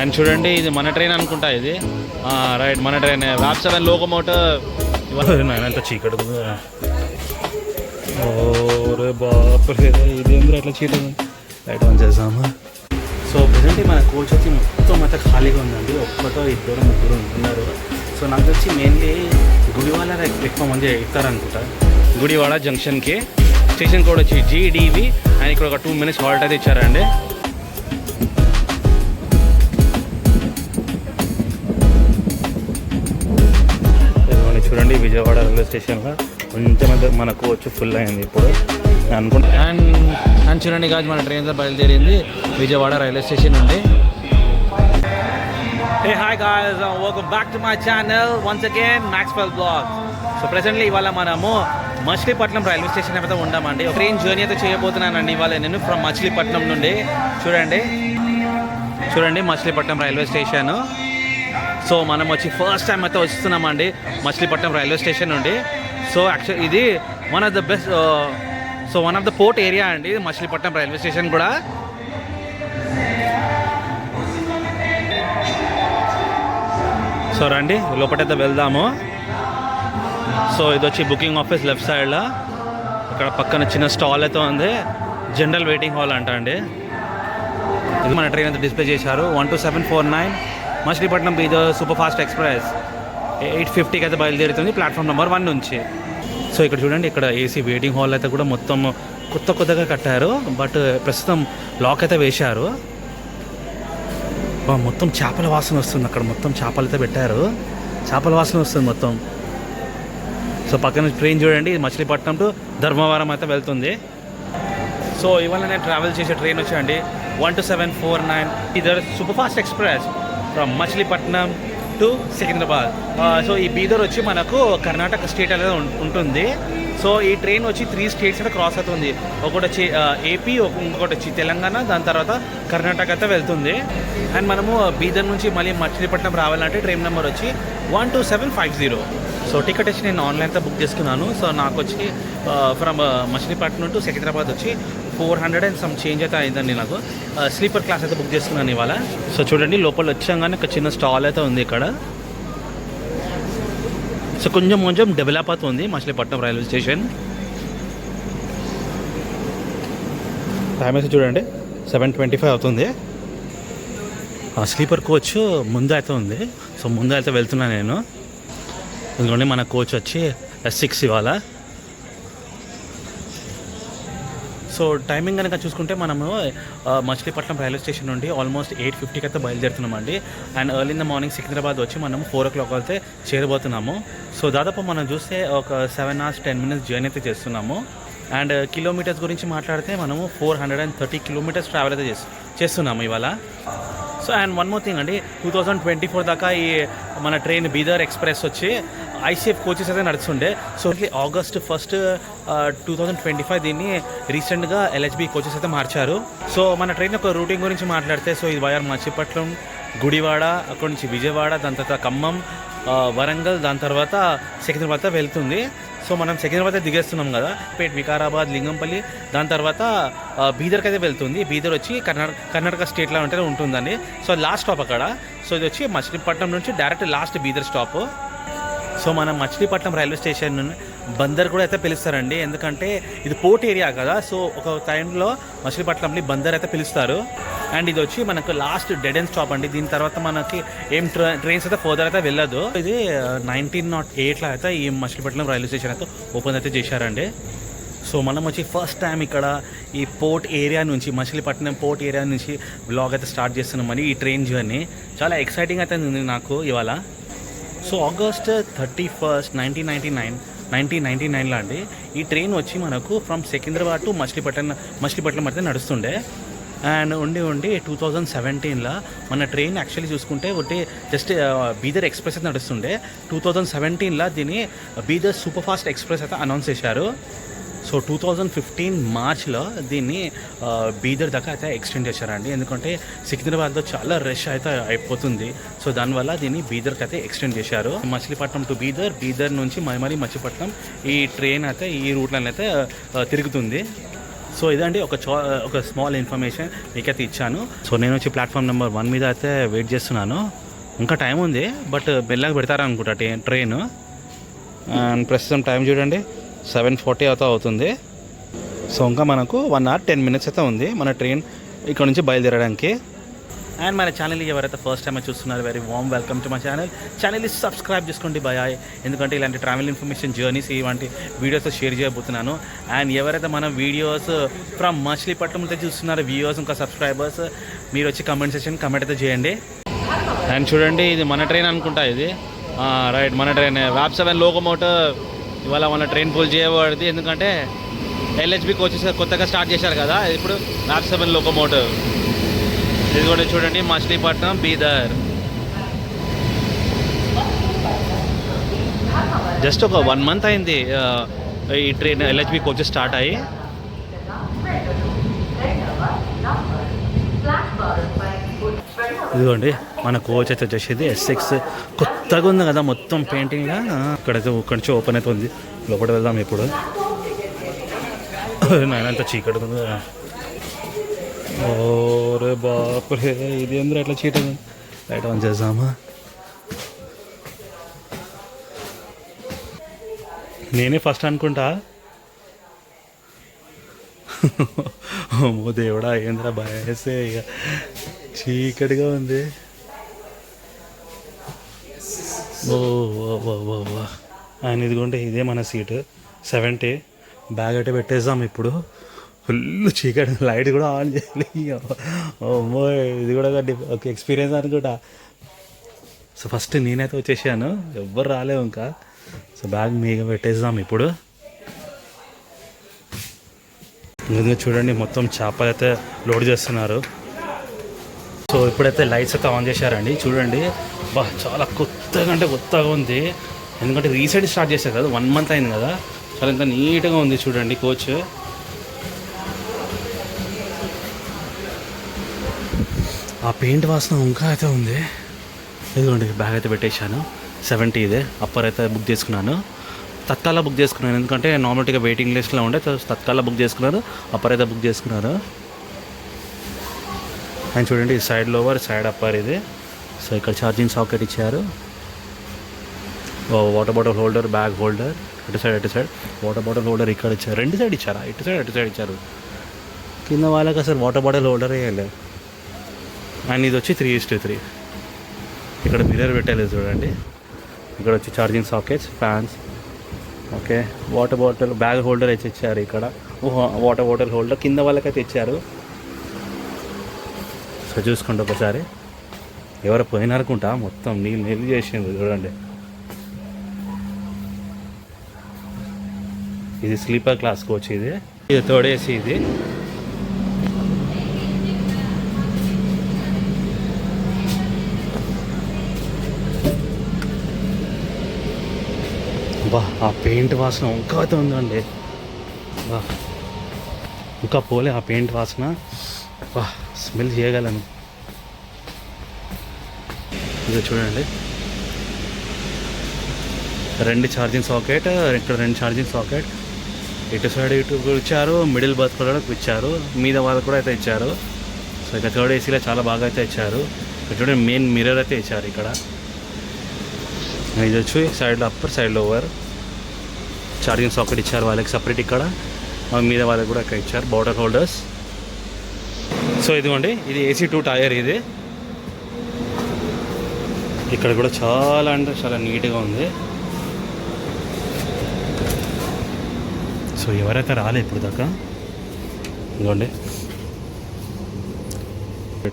And చూడండి ఇది మన ట్రైన్ అనుకుంటా ఇది. రైట్ మన ట్రైన్ వ్యాప్ సెవెన్ లోకోమోటర్ ఎంత చీకటి. ఓరే బాపరే అట్లా చీకటి? లైట్ ఆన్ చేసామా సో ప్రజెంట్ మన కోచ్ వచ్చి మొత్తం అంతా ఖాళీగా ఉందండి. ఒక్కటో ఇద్దరు ముగ్గురు ఉంటున్నారు. సో నాకు వచ్చి మెయిన్లీ గుడివాడ ఎక్కువ మంది ఎక్కుతారనుకుంటా. గుడివాడ జంక్షన్కి. స్టేషన్ కోడ్ వచ్చి జీడివి అండ్ ఇక్కడ ఒక టూ మినిట్స్ హాల్ట్ అయితే ఇచ్చారండి. విజయవాడ రైల్వే స్టేషన్లో కొంచెం అయితే మన కోచ్ ఫుల్ అయింది ఇప్పుడు. నేను అనుకుంటా అండ్ అండ్ చూడండి కాదు మన ట్రైన్ బయలుదేరింది విజయవాడ రైల్వే స్టేషన్ నుండి. Hey hi guys, uh, welcome back to my channel once again Maxwell Vlogs. So presently ఇవాళ మనము మచిలీపట్నం రైల్వే స్టేషన్ అయితే ఉండామండి ఒక ట్రైన్ జర్నీ అయితే చేయబోతున్నానండి ఇవాళ నేను ఫ్రమ్ మచిలీపట్నం నుండి. చూడండి. చూడండి మచిలీపట్నం రైల్వే స్టేషన్. సో మనం వచ్చి ఫస్ట్ టైం అయితే వస్తున్నామండి. మచిలీపట్నం రైల్వే స్టేషన్ నుండి. సో యాక్చువల్ ఇది one of the best so one of the port area అండి మచిలీపట్నం రైల్వే స్టేషన్ కూడా. సో రండి లోపటైతే వెళ్దాము. సో ఇది వచ్చి బుకింగ్ ఆఫీస్ లెఫ్ట్ సైడ్లో ఇక్కడ పక్కన చిన్న స్టాల్ అయితే ఉంది. జనరల్ వెయిటింగ్ హాల్ అంట అండి. ఇది మన ట్రైన్ అయితే డిస్ప్లే చేశారు. One two seven four nine Machilipatnam Bidar super fast express eight ఫిఫ్టీకి అయితే బయలుదేరుతుంది ప్లాట్ఫామ్ నెంబర్ వన్ నుంచి. సో ఇక్కడ చూడండి ఇక్కడ ఏసీ వెయిటింగ్ హాల్ అయితే కూడా మొత్తం కొత్త కొత్తగా కట్టారు. బట్ ప్రస్తుతం లాక్ అయితే వేశారు. మొత్తం చేపల వాసన వస్తుంది అక్కడ. మొత్తం చేపలు అయితే పెట్టారు. చేపల వాసన వస్తుంది మొత్తం. సో పక్కన ట్రైన్ చూడండి మచిలీపట్నం టు ధర్మవరం అయితే వెళ్తుంది. సో ఇవాళ నేను ట్రావెల్ చేసే ట్రైన్ వచ్చండి one two seven four nine Bidar super fast express from Machilipatnam to Secunderabad so ఈ బీదర్ వచ్చి మనకు కర్ణాటక స్టేట్ అనేది ఉంటుంది. సో ఈ ట్రైన్ వచ్చి త్రీ స్టేట్స్ అయితే క్రాస్ అవుతుంది. ఒకటి వచ్చి uh, ఏపీ ఇంకొకటి వచ్చి తెలంగాణ దాని తర్వాత కర్ణాటక అయితే వెళ్తుంది. అండ్ మనము uh, బీదర్ నుంచి మళ్ళీ మచిలీపట్నం రావాలంటే ట్రైన్ నెంబర్ వచ్చి one two seven five zero so ticket వచ్చి నేను ఆన్లైన్తో బుక్ చేసుకున్నాను. సో నాకు వచ్చి ఫ్రమ్ మచిలీపట్నం టు సికింద్రాబాద్ వచ్చి four hundred and some change అయితే అయిందండి నాకు. స్లీపర్ క్లాస్ అయితే బుక్ చేసుకున్నాను ఇవాళ. సో చూడండి లోపల వచ్చాగానే ఒక చిన్న స్టాల్ అయితే ఉంది ఇక్కడ. సో కొంచెం కొంచెం డెవలప్ అవుతుంది మచిలీపట్నం రైల్వే స్టేషన్ టైం అయితే చూడండి సెవెన్ ట్వంటీ ఫైవ్ అవుతుంది. స్లీపర్ కోచ్ ముందు అయితే ఉంది. సో ముందు అయితే వెళ్తున్నాను నేను. ఎందుకంటే మన కోచ్ వచ్చి ఎస్ సిక్స్ ఇవాళ సో టైమింగ్ కనుక చూసుకుంటే మనము మచిలీపట్నం రైల్వే స్టేషన్ నుండి ఆల్మోస్ట్ ఎయిట్ ఫిఫ్టీకి అయితే బయలుదేరుతున్నామండి. And early in the morning Secunderabad వచ్చి మనం ఫోర్ ఓ క్లాక్ అయితే చేరబోతున్నాము. సో దాదాపు మనం చూస్తే ఒక seven hours ten minutes journey అయితే చేస్తున్నాము. అండ్ కిలోమీటర్స్ uh, గురించి మాట్లాడితే మనము four hundred and thirty kilometres travel అయితే చేస్తున్నాము ఇవాళ. So and one more thing అండి టూ థౌజండ్ ట్వంటీ ఫోర్ దాకా ఈ మన ట్రైన్ బీదర్ ఎక్స్ప్రెస్ వచ్చి ఐసీఎఫ్ కోచెస్ అయితే నడుస్తుండే. So August first two thousand twenty five దీన్ని రీసెంట్గా ఎల్హెచ్బి కోచెస్ అయితే మార్చారు. సో మన ట్రైన్ యొక్క రూటింగ్ గురించి మాట్లాడితే సో ఇది వైఆర్ మచిపట్నం గుడివాడ అక్కడి నుంచి విజయవాడ దాని తర్వాత ఖమ్మం uh, వరంగల్ దాని తర్వాత సికింద్రాబాద్ వెళ్తుంది. సో మనం సికింద్రాబాద్ దిగేస్తున్నాం కదా. పేట్ వికారాబాద్ లింగంపల్లి. దాని తర్వాత బీదర్కి అయితే వెళ్తుంది. బీదర్ వచ్చి కర్ణాటక కర్ణాటక స్టేట్లో ఉంటే ఉంటుందండి. సో లాస్ట్ స్టాప్ అక్కడ. సో ఇది వచ్చి మచిలీపట్నం నుంచి direct last Bidar stop so మనం మచిలీపట్నం రైల్వే స్టేషన్ బందర్ కూడా అయితే పిలుస్తారండి. ఎందుకంటే ఇది పోర్ట్ ఏరియా కదా సో ఒక టైంలో మచిలీపట్నంని బందర్ అయితే పిలుస్తారు. అండ్ ఇది వచ్చి మనకు లాస్ట్ డెడ్ ఎండ్ స్టాప్ అండి. దీని తర్వాత మనకి ఏం ట్ర- ట్రైన్స్ అయితే ఫర్దర్ అయితే వెళ్ళదు. ఇది నైన్టీన్ నాట్ ఎయిట్లో అయితే ఈ మచిలీపట్నం రైల్వే స్టేషన్ అయితే ఓపెన్ అయితే చేశారండి. సో మనం వచ్చి ఫస్ట్ టైం ఇక్కడ ఈ పోర్ట్ ఏరియా నుంచి మచిలీపట్నం పోర్ట్ ఏరియా నుంచి బ్లాగ్ అయితే స్టార్ట్ చేస్తున్నామని ఈ ట్రైన్ జర్నీ. చాలా ఎక్సైటింగ్ అయితే ఉంది నాకు ఇవాళ. So August thirty first nineteen ninety nine nineteen ninety నైన్లో అండి ఈ ట్రైన్ వచ్చి మనకు ఫ్రమ్ సికింద్రాబాద్ టు మచిలీపట్నం మచిలీపట్నం అయితే నడుస్తుండే. అండ్ ఉండి ఉండి టూ థౌజండ్ సెవెంటీన్లో మన ట్రైన్ యాక్చువల్లీ చూసుకుంటే ఒకటి జస్ట్ బీదర్ ఎక్స్ప్రెస్ అయితే నడుస్తుండే. టూ థౌజండ్ సెవెంటీన్లో దీన్ని బీదర్ సూపర్ ఫాస్ట్ ఎక్స్ప్రెస్ అయితే అనౌన్స్ చేశారు. సో టూ థౌజండ్ ఫిఫ్టీన్ మార్చ్లో దీన్ని బీదర్ దాకా అయితే ఎక్స్టెండ్ చేశారండి. ఎందుకంటే సికింద్రాబాద్లో చాలా రష్ అయితే అయిపోతుంది. సో దానివల్ల దీన్ని బీదర్కి అయితే ఎక్స్టెండ్ చేశారు. మచిలీపట్నం టు బీదర్ బీదర్ నుంచి మరి మచిలీపట్నం ఈ ట్రైన్ అయితే ఈ రూట్లో అయితే తిరుగుతుంది. సో ఇదండి ఒక చో ఒక స్మాల్ ఇన్ఫర్మేషన్ మీకైతే ఇచ్చాను. సో నేను వచ్చి ప్లాట్ఫామ్ నెంబర్ వన్ మీద అయితే వెయిట్ చేస్తున్నాను. ఇంకా టైం ఉంది బట్ మెల్లగా పెడతారనుకుంటా ట్రైన్ ట్రైన్ అండ్ ప్రస్తుతం టైం చూడండి. సెవెన్ ఫార్టీ అయితే అవుతుంది. సో ఇంకా మనకు వన్ అవర్ టెన్ మినిట్స్ అయితే ఉంది. మన ట్రైన్ ఇక్కడ నుంచి బయలుదేరడానికి. అండ్ మన ఛానల్ ఎవరైతే ఫస్ట్ టైం చూస్తున్నారో very warm welcome to my channel ఛానల్ని సబ్స్క్రైబ్ చేసుకోండి బాయ్ ఎందుకంటే ఇలాంటి ట్రావెల్ ఇన్ఫర్మేషన్ జర్నీస్ ఇలాంటి వీడియోస్ షేర్ చేయబోతున్నాను. అండ్ ఎవరైతే మన వీడియోస్ ఫ్రమ్ మచిలీపట్నం అయితే చూస్తున్నారో వ్యూవర్స్ ఇంకా సబ్స్క్రైబర్స్ మీరు వచ్చి కమెంట్ సెక్షన్ కమెంట్ అయితే చేయండి. అండ్ చూడండి ఇది మన ట్రైన్ అనుకుంటా ఇది. Ah, రైట్ మన ట్రైన్ వ్యాప్ సెవెన్ లోకోమోటర్ ఇవాళ మన ట్రైన్ పూల్ చేయబడింది. ఎందుకంటే ఎల్హెచ్బి కోచెస్ కొత్తగా స్టార్ట్ చేశారు కదా. ఇప్పుడు వ్యాప్ సెవెన్ లోకోమోటివ్ ఇది కూడా చూడండి మచిలీపట్నం బీదర్. జస్ట్ ఒక వన్ మంత్ అయింది ఈ ట్రైన్ ఎల్హెచ్బి కోచెస్ స్టార్ట్ అయ్యి. ఇదిగోండి మన కోచ్ అయితే వచ్చేసేది ఎస్ సిక్స్ కొత్తగా ఉంది కదా మొత్తం పెయింటింగ్గా ఇక్కడైతే ఇక్కడి నుంచి ఓపెన్ అయితే ఉంది. లోపల వెళ్దాం ఇప్పుడు. నాయనంత చీకటి ఉంది. కదా. ఓరే బాపరే ఇది అందరూ ఎట్లా చీకటి ఉంది? లైట్ ఆన్ చేద్దామా? నేనే ఫస్ట్ అనుకుంటా. ఓ దేవుడా ఏంద్రా భయసే ఇక. చీకటిగా ఉంది. ఓ అని ఆయన ఇదిగోండి ఇదే మన సీటు. సెవెంటీ బ్యాగ్ అయితే పెట్టేద్దాం ఇప్పుడు. ఫుల్ చీకటి లైట్ కూడా ఆన్ చేయాలి. అమ్మో ఇది కూడా ఒక ఎక్స్పీరియన్స్ అనుకుంటా. సో ఫస్ట్ నేనైతే వచ్చేసాను. ఎవ్వరు రాలేవు ఇంకా. సో బ్యాగ్ మీగా పెట్టేద్దాం ఇప్పుడు. ముందుగా చూడండి మొత్తం చేపలు అయితే లోడ్ చేస్తున్నారు. సో ఇప్పుడైతే లైట్స్ అయితే ఆన్ చేశారండి. చూడండి. బా చాలా కొత్తగా అంటే కొత్తగా ఉంది. ఎందుకంటే రీసెంట్ స్టార్ట్ చేశారు కదా వన్ మంత్ అయింది కదా. చాలా ఎంత నీట్గా ఉంది చూడండి కోచ్. ఆ పెయింట్ వాసన ఇంకా అయితే ఉంది. ఎందుకంటే బ్యాగ్ అయితే పెట్టేశాను. సెవెంటీ ఇదే. అప్పర్ అయితే బుక్ చేసుకున్నాను. తత్కాల బుక్ చేసుకున్నాను. ఎందుకంటే నార్మల్గా వెయిటింగ్ లిస్ట్లో ఉండే తత్కాల బుక్ చేసుకున్నాను. అప్పర్ అయితే బుక్ చేసుకున్నాను. అండ్ చూడండి ఈ సైడ్ లోవర్ సైడ్ అప్పర్ ఇది. సో ఇక్కడ ఛార్జింగ్ సాకెట్ ఇచ్చారు. Water bottle holder bag holder ఇటు సైడ్ అటు సైడ్ వాటర్ బాటిల్ హోల్డర్ ఇక్కడ ఇచ్చారు. రెండు సైడ్ ఇచ్చారా? ఇటు సైడ్ ఇటు సైడ్ ఇచ్చారు. కింద వాళ్ళకి అసలు వాటర్ బాటిల్ హోల్డర్ వేయలేదు అండ్ ఇది వచ్చి త్రీ ఇస్ట్ త్రీ ఇక్కడ మిర్రర్ పెట్టలేదు చూడండి. ఇక్కడ వచ్చి charging sockets fans okay water bottle bag holder అయితే ఇచ్చారు ఇక్కడ. వాటర్ బాటిల్ హోల్డర్ కింద వాళ్ళకైతే ఇచ్చారు. సో చూసుకోండి ఒకసారి. ఎవరు పోయినారనుకుంటా మొత్తం నీళ్ళు నీళ్ళు చేసింది చూడండి. ఇది స్లీపర్ క్లాస్ కోచ్ ఇది. ఇది థర్డ్ ఇది. బా ఆ పెయింట్ వాసన ఇంకా ఉందండి. బా ఇంకా పోలే ఆ పెయింట్ వాసన. బా. స్మెల్ చేయగలను. ఇది చూడండి. రెండు ఛార్జింగ్ సాకెట్ ఇక్కడ రెండు ఛార్జింగ్ సాకెట్ ఇటు సైడ్ ఇటు కూడా ఇచ్చారు మిడిల్ బర్త్ కూడా ఇచ్చారు. మీద వాళ్ళు కూడా అయితే ఇచ్చారు. సో ఇక థర్డ్ ఏసీలో చాలా బాగా అయితే ఇచ్చారు. చూడండి మెయిన్ మిర్రర్ అయితే ఇచ్చారు ఇక్కడ. ఇది వచ్చి సైడ్లో upper side over charging socket ఇచ్చారు వాళ్ళకి సపరేట్ ఇక్కడ. మీద వాళ్ళకి కూడా ఇక్కడ ఇచ్చారు బార్డర్ హోల్డర్స్ సో ఇదిగోండి ఇది ఏసీ టూ టైర్ ఇది. ఇక్కడ కూడా చాలా అంటే చాలా నీట్గా ఉంది. సో ఎవరైతే రాలే ఇప్పుడు దాకా ఇదిగోండి.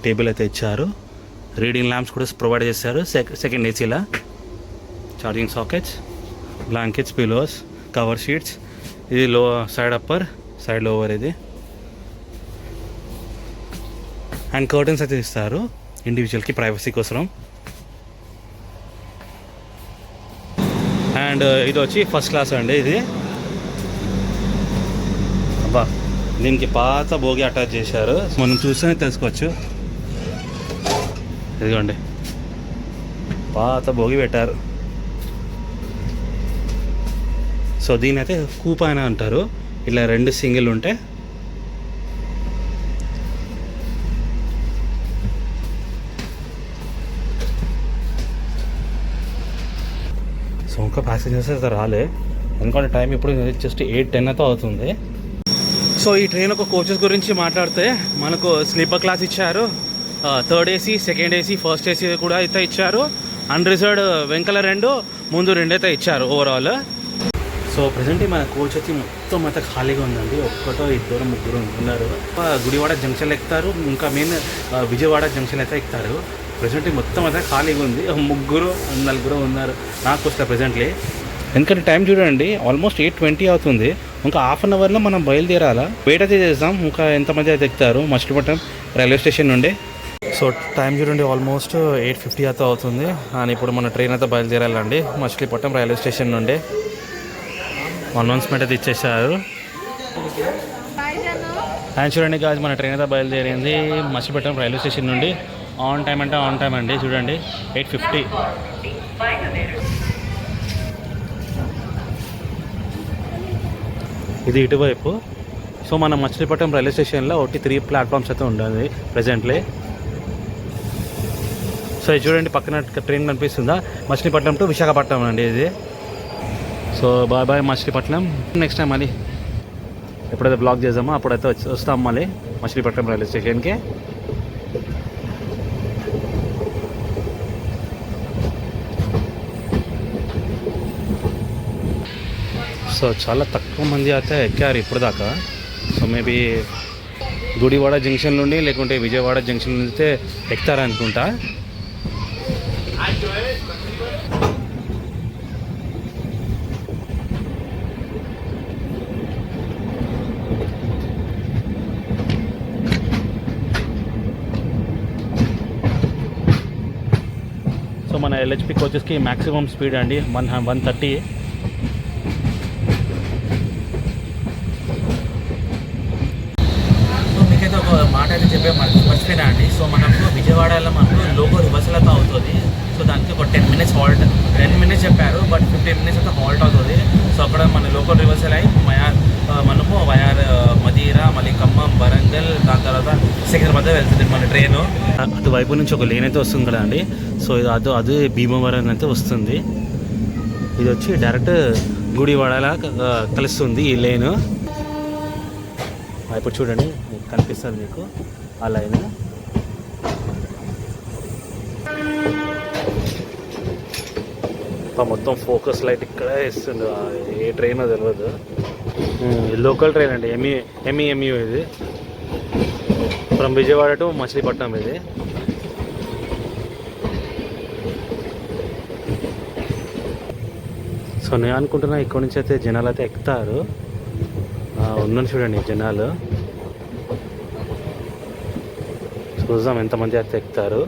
టేబుల్ అయితే ఇచ్చారు. రీడింగ్ ల్యాంప్స్ కూడా ప్రొవైడ్ చేశారు. Second ఏసీలా charging sockets blankets pillows cover sheets ఇది low side upper side lower ఇది. అండ్ కర్టన్స్ అయితే ఇస్తారు ఇండివిజువల్కి ప్రైవసీ కోసం అండ్ ఇది వచ్చి ఫస్ట్ క్లాస్ అండి ఇది. అబ్బా దీనికి పాత భోగి అటాచ్ చేశారు. మనం చూస్తేనే తెలుసుకోవచ్చు. ఇదిగోండి. పాత భోగి పెట్టారు. సో దీని అయితే కూపాయన అంటారు. ఇలా రెండు సింగిల్ ఉంటే ఎక్కువ ప్యాసింజర్స్ అయితే రాలే. ఎందుకంటే టైం ఇప్పుడు జస్ట్ ఎయిట్ టెన్ అయితే అవుతుంది. సో ఈ ట్రైన్ ఒక కోచెస్ గురించి మాట్లాడితే మనకు స్లీపర్ క్లాస్ ఇచ్చారు. Third AC second AC first AC కూడా అయితే ఇచ్చారు. అన్రిజర్వ్డ్ వెంకల రెండు ముందు రెండైతే ఇచ్చారు ఓవరాల్ సో ప్రజెంట్ మన కోచ్ వచ్చి మొత్తం అయితే ఖాళీగా ఉందండి. ఒక్కటో ఇద్దరు ముగ్గురు ఉన్నారు గుడివాడ జంక్షన్ ఎక్కుతారు ఇంకా మెయిన్ విజయవాడ జంక్షన్ అయితే ఎక్కుతారు. ప్రజెంట్ మొత్తం అయితే ఖాళీగా ఉంది. ముగ్గురు నలుగురు ఉన్నారు. నాకు వస్తే ప్రజెంట్లీ ఎందుకంటే టైం చూడండి ఆల్మోస్ట్ ఎయిట్ ట్వంటీ అవుతుంది. ఇంకా హాఫ్ అన్ అవర్లో మనం బయలుదేరాలా? వెయిట్ అయితే చేద్దాం. ఇంకా ఎంతమంది అయితే ఎక్కుతారు? మచిలీపట్నం రైల్వే స్టేషన్ నుండి. సో టైం చూడండి ఆల్మోస్ట్ ఎయిట్ ఫిఫ్టీ అయితే అవుతుంది. అండ్ ఇప్పుడు మన ట్రైన్ అయితే బయలుదేరాలండి. మచిలీపట్నం రైల్వే స్టేషన్ నుండి. అనౌన్స్మెంట్ అయితే ఇచ్చేసారు అండ్ చూడండి గాజ్ మన ట్రైన్ అయితే బయలుదేరింది మచిలీపట్నం రైల్వే స్టేషన్ నుండి. ఆన్ టైం అంటే ఆన్ టైం అండి చూడండి. Eight fifty. ఇది ఇటువైపు. సో మన మచిలీపట్నం రైల్వే స్టేషన్లో ఒకటి త్రీ ప్లాట్ఫామ్స్ అయితే ఉండాలి ప్రజెంట్లీ. సో ఇది చూడండి పక్కన ట్రైన్ కనిపిస్తుందా? మచిలీపట్నం టు విశాఖపట్నం అండి ఇది. So bye bye Machilipatnam. Next time మళ్ళీ ఎప్పుడైతే బ్లాక్ చేద్దామో అప్పుడైతే వచ్చి వస్తాం మళ్ళీ మచిలీపట్నం రైల్వే స్టేషన్కి. సో చాలా తక్కువ మంది అయితే ఎక్కారు ఇప్పుడు దాకా సో మేబీ గుడివాడ జంక్షన్ నుండి లేకుంటే విజయవాడ జంక్షన్ నుండి అయితే ఎక్కుతారనుకుంటా. సో మన ఎల్హెచ్పి కోచెస్కి మ్యాక్సిమం స్పీడ్ అండి. వన్ వన్ థర్టీ సో మీకైతే ఒక మాట అయితే చెప్పే మనకు అండి సో మనకు విజయవాడలో మనకు లోగో రివర్సల్ అయితే అవుతుంది. సో దానికి ఒక ten minutes halt ten minutes చెప్పారు బట్ ఫిఫ్టీన్ మినిట్స్ అయితే హాల్ట్ అవుతుంది. సో అక్కడ మన లోకో రివర్సల్ అయి మయార్ మనము వయార్ మదీరా మళ్ళీ ఖమ్మం వరంగల్ దాని తర్వాత సికింద్రాబాద్ వెళ్తుంది మన ట్రైన్ అటువైపు నుంచి ఒక లేన్ అయితే వస్తుంది కదా అండి. సో ఇది అది అది భీమవరం అయితే వస్తుంది. ఇది వచ్చి డైరెక్ట్ గుడివాడలా కలుస్తుంది ఈ లేను ఇప్పుడు చూడండి కనిపిస్తుంది మీకు. ఆ లైన్. మొత్తం ఫోకస్ లైట్ ఇక్కడ ఇస్తుంది ఏ ట్రైన్ తెలియదు లోకల్ ట్రైన్ అండి. ఎంఈ ఎంఈ ఎంయూ ఇది. ఫ్రమ్ విజయవాడ టు మచిలీపట్నం ఇది. సో నేను అనుకుంటున్నా ఇక్కడ నుంచి అయితే జనాలు అయితే ఎక్కుతారు. ఉన్నాను చూడండి జనాలు. చూద్దాం ఎంతమంది అయితే ఎక్కుతారు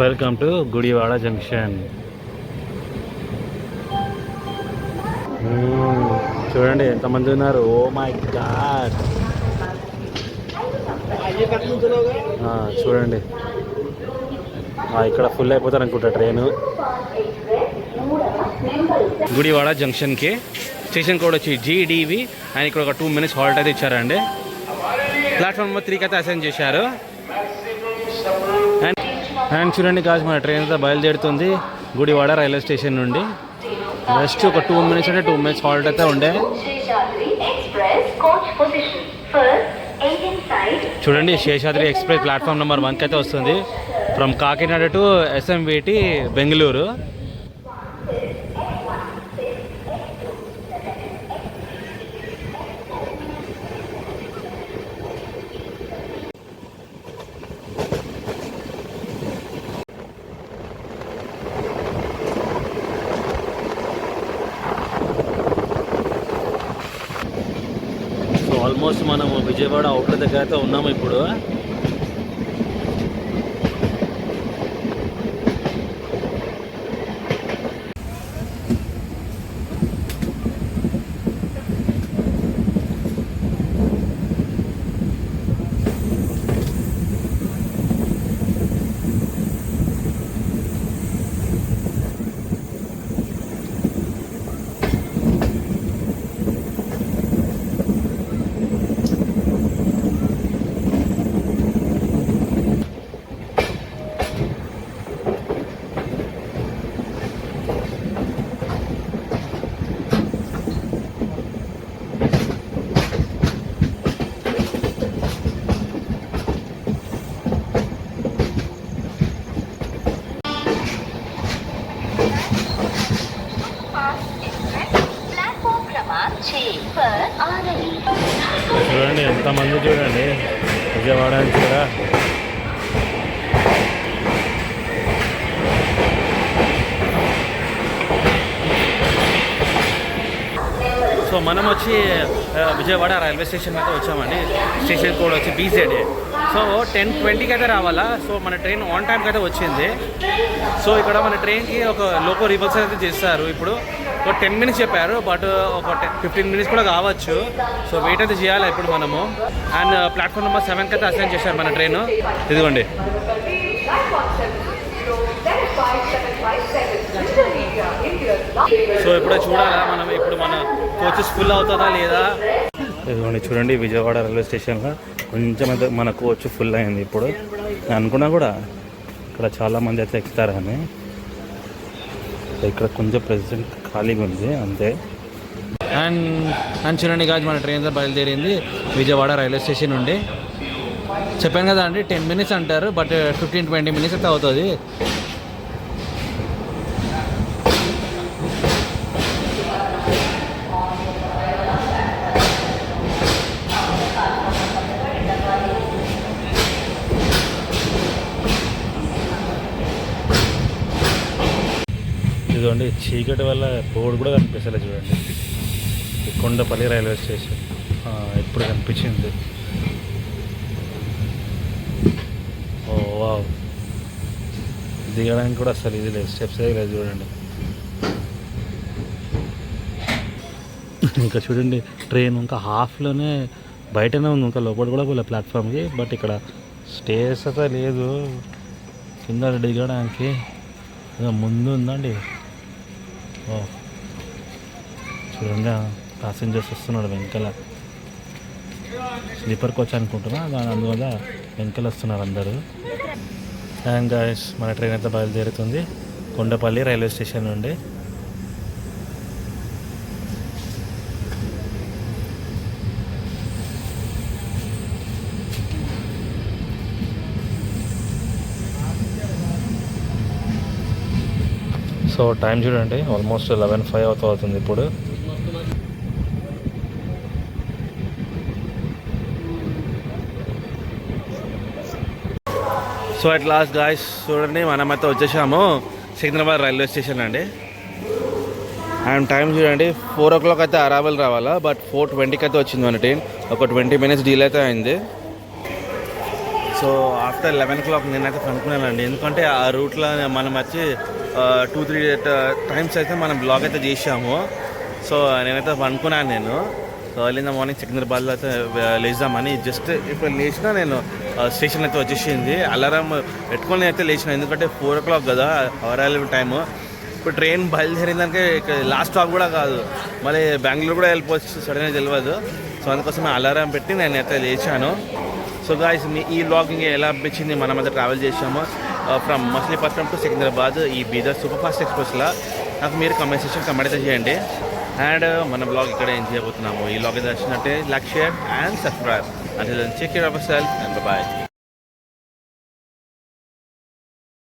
వెల్కమ్ టు గుడివాడ జంక్షన్ చూడండి ఎంతమంది ఉన్నారు. ఓ మై గాడ్ చూడండి. ఇక్కడ ఫుల్ అయిపోతారు అనుకుంటా ట్రైను గుడివాడ జంక్షన్కి స్టేషన్ కోడ్ వచ్చి జీడీవి అండ్ ఇక్కడ ఒక టూ మినిట్స్ హాల్ట్ అయితే ఇచ్చారండి. ప్లాట్ఫామ్ నెంబర్ త్రీకి అయితే అసైన్ చేశారు. అండ్ అండ్ చూడండి కాదు మన ట్రైన్ అయితే బయలుదేరుతుంది గుడివాడ రైల్వే స్టేషన్ నుండి. జస్ట్ ఒక టూ మినిట్స్ అంటే టూ మినిట్స్ హాల్ట్ అయితే ఉండే. చూడండి శేషాద్రి ఎక్స్ప్రెస్ ప్లాట్ఫామ్ నెంబర్ వన్కి అయితే వస్తుంది. From Kakinada to SMVT Bengaluru so almost మనం విజయవాడ అవుట్ల దగ్గర అయితే ఉన్నాము ఇప్పుడు. విజయవాడ నుంచి కూడా. సో మనం వచ్చి విజయవాడ రైల్వే స్టేషన్ అయితే వచ్చామండి. స్టేషన్ కోడ్ వచ్చి బీజేడే సో టెన్ ట్వంటీకి అయితే రావాలా? సో మన ట్రైన్ ఆన్ టైంకి అయితే వచ్చింది. సో ఇక్కడ మన ట్రైన్కి ఒక లోకో రివర్స్ అయితే చేస్తారు. ఇప్పుడు ఒక టెన్ మినిట్స్ చెప్పారు బట్ ఒక ఫిఫ్టీన్ మినిట్స్ కూడా కావచ్చు. సో వెయిట్ అయితే చేయాలి ఇప్పుడు మనము. అండ్ ప్లాట్ఫామ్ నెంబర్ సెవెన్కి అయితే అసైన్ చేశారు మన ట్రైన్. ఇదిగోండి. సో ఇప్పుడు చూడాలా మనం ఇప్పుడు మన కోచెస్ ఫుల్ అవుతుందా లేదా? ఇదిగోండి చూడండి విజయవాడ రైల్వే స్టేషన్లో కొంచెం అయితే మన కోచ్ ఫుల్ అయింది ఇప్పుడు. నేను అనుకున్నా కూడా ఇక్కడ చాలామంది అయితే ఎక్కుతారని. ఇక్కడ కొంచెం ప్రెసిడెంట్ ఖాళీగా ఉంది అంతే. అండ్ అండ్ చూడండి కాదు మన ట్రైన్ బయలుదేరింది విజయవాడ రైల్వే స్టేషన్ నుండి. చెప్పాను కదా అండి టెన్ మినిట్స్ అంటారు బట్ ఫిఫ్టీన్ ట్వంటీ మినిట్స్ అయితే అవుతుంది. చూడండి చీకటి వల్ల బోర్డు కూడా కనిపిస్తలే చూడండి. Kondapalli railway station. ఎప్పుడు ఇప్పుడు కనిపించింది? Oh wow. దిగడానికి కూడా అసలు ఇది లేదు. స్టెప్స్ లేదు చూడండి. ఇంకా చూడండి ట్రైన్ ఇంకా హాఫ్లోనే బయటనే ఉంది. ఇంకా లోపల కూడా పోలే ప్లాట్ఫామ్కి బట్ ఇక్కడ స్టేస్ అయితే లేదు. కింద దిగడానికి. ముందు ఉందండి. ఓ. చూడండి ప్యాసింజర్స్ వస్తున్నాడు వెంకల స్లీపర్ కోచ్ అనుకుంటున్నా దాని అందువల్ల వెంకలు వస్తున్నారు అందరూ. అండ్ మన ట్రైన్ అయితే బయలుదేరుతుంది. కొండపల్లి రైల్వే స్టేషన్ నుండి. సో టైం చూడండి ఆల్మోస్ట్ లెవెన్ ఫైవ్ అవుతూ అవుతుంది ఇప్పుడు. సో అట్ లాస్ట్ గాయస్ చూడండి మనమైతే వచ్చేసాము సికింద్రాబాద్ రైల్వే స్టేషన్ అండి. అండ్ టైం చూడండి ఫోర్ ఓ క్లాక్ అయితే అరైవల్ రావాలా బట్ ఫోర్ ట్వంటీకి అయితే వచ్చింది మన ట్రైన్ ఒక ట్వంటీ మినిట్స్ డీల్ అయితే అయింది. So after eleven o'clock నేనైతే కనుక్కున్నానండి ఎందుకంటే ఆ రూట్లో మనం వచ్చి టూ త్రీ టైమ్స్ అయితే మనం బ్లాగ్ అయితే చేసాము సో నేనైతే అనుకున్నాను నేను. So early in the morning సికింద్రాబాద్లో అయితే లేచామని. జస్ట్ ఇప్పుడు లేచినా నేను స్టేషన్ అయితే వచ్చేసింది. అలారం పెట్టుకొని అయితే లేచిన ఎందుకంటే ఫోర్ ఓ క్లాక్ కదా అవైలబుల్ టైము ఇప్పుడు ట్రైన్ బయలుదేరిందానికి లాస్ట్ స్టాప్ కూడా కాదు. మళ్ళీ బెంగళూరు కూడా వెళ్ళిపోవచ్చు సడన్గా తెలియదు. సో అందుకోసం అలారం పెట్టి నేను అయితే లేచాను. సో గాయస్ మీ ఈ బ్లాగింగ్ ఎలా అనిపించింది? మనం అయితే ట్రావెల్ చేసాము ఫ్రమ్ మచిలీపట్నం టు సికింద్రాబాద్ ఈ బీదర్ సూపర్ ఫాస్ట్ ఎక్స్ప్రెస్లో నాకు మీరు కమెంట్ సెక్షన్ కమెంట్ అయితే చేయండి. అండ్ uh, మన బ్లాగ్ ఇక్కడ ఏం చేయబోతున్నాము? ఈ బ్లాగ్ అయితే నచ్చినట్టే లైక్ షేర్ అండ్ సబ్స్క్రైబ్ అంటే check our self and bye